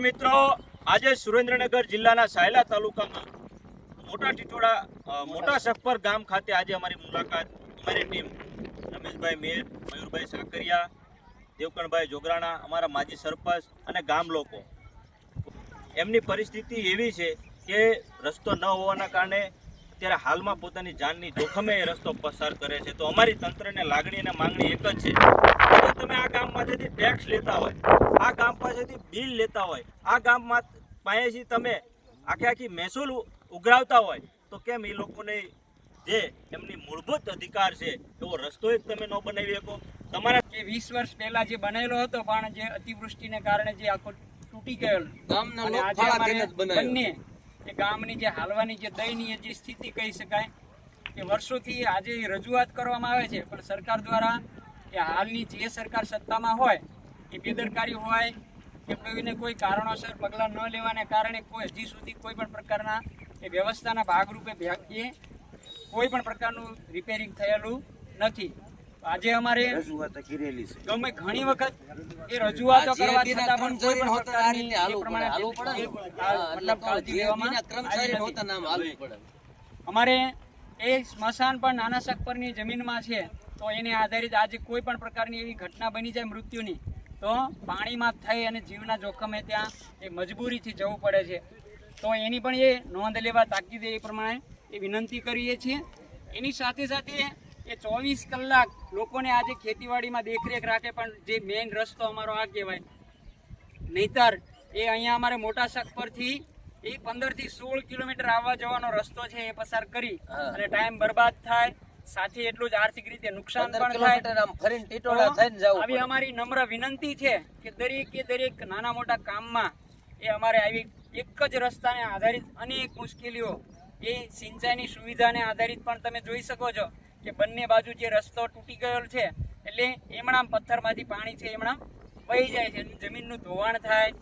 મિત્રો. આજે સુરેન્દ્રનગર જિલ્લાના સાયલા તાલુકામાં મોટા ટીટોડા મોટા સફર ગામ ખાતે આજે અમારી મુલાકાત અમારી ટીમ રમેશભાઈ મેર, મયુરભાઈ સાકરિયા દેવકણભાઈ જોગરાણા, અમારા માજી સરપંચ અને ગામ લોકો. એમની પરિસ્થિતિ એવી છે કે રસ્તો ન હોવાના કારણે અત્યારે હાલમાં પોતાની જાનની જોખમે એ રસ્તો પસાર કરે છે. તો અમારી તંત્રને લાગણી અને માંગણી એક જ છે. જો તમે આ ગામ પાસેથી ટેક્સ લેતા હોય આ ગામ પાસેથી બિલ લેતા હોય આ ગામમાં પાસેથી તમે આખે આખી મહેસૂલ ઉઘરાવતા હોય તો કેમ એ લોકોને જે એમની મૂળભૂત અધિકાર છે એવો રસ્તો જ તમે ન બનાવી શકો? તમારા જે વીસ વર્ષ પહેલા જે બનેલો હતો પણ જે અતિવૃષ્ટિને કારણે જે આખો તૂટી ગયેલો. બંને એ ગામની જે હાલવાની જે દયનીય જે સ્થિતિ કહી શકાય, કે વર્ષોથી આજે રજૂઆત કરવામાં આવે છે, પણ સરકાર દ્વારા એ હાલની જે સરકાર સત્તામાં હોય, એ બેદરકારી હોય, કે કોઈને કોઈ કારણોસર પગલાં ન લેવાને કારણે કોઈ હજી સુધી કોઈ પણ પ્રકારના એ વ્યવસ્થાના ભાગરૂપે એ કોઈ પણ પ્રકારનું રિપેરિંગ થયેલું નથી. આજે અમારે ગમે ઘણી વખત એ રજૂઆતો કરવા છતાં પણ કોઈ પણ હોતા આ પ્રકારની એ પ્રમાણે પડે, હાલવું પડે મતલબ કાળજી લેવામાં કર્મચારી હોતા નામ હાલવું પડે. અમારે એ સ્મશાન પણ નાના સખપરની જમીનમાં છે તો એને આધારિત આજે કોઈ પણ પ્રકારની એવી ઘટના બની જાય મૃત્યુની તો પાણીમાં થઈ અને જીવના જોખમે ત્યાં એ મજબૂરીથી જવું પડે છે. તો એની પણ એ નોંધ લેવા તાકીદે એ પ્રમાણે એ વિનંતી કરીએ છીએ. એની સાથે સાથે એ ચોવીસ કલાક લોકોને આજે ખેતીવાડીમાં દેખરેખ રાખે પણ જે મેઇન રસ્તો અમારો આ કહેવાય. નહીતર એ અહીંયા અમારે મોટા શક પરથી એ પંદરથી સોળ કિલોમીટર આવવા જવાનો રસ્તો છે એ પસાર કરી અને ટાઈમ બરબાદ થાય સાથે એટલું જ આર્થિક રીતે નુકસાન પણ થાય. આવી અમારી નમ્ર વિનંતી છે કે દરેકે દરેક નાના મોટા કામમાં એ અમારે આવી એક જ રસ્તાને આધારિત અનેક મુશ્કેલીઓ એ સિંચાઈની સુવિધાને આધારિત પણ તમે જોઈ શકો છો. કે બંને બાજુ જે રસ્તો તૂટી ગયો છે, એટલે એમણામ પથ્થરમાંથી પાણી છે એમણામ વહી જાય છે. જમીનનું ધોવાણ થાય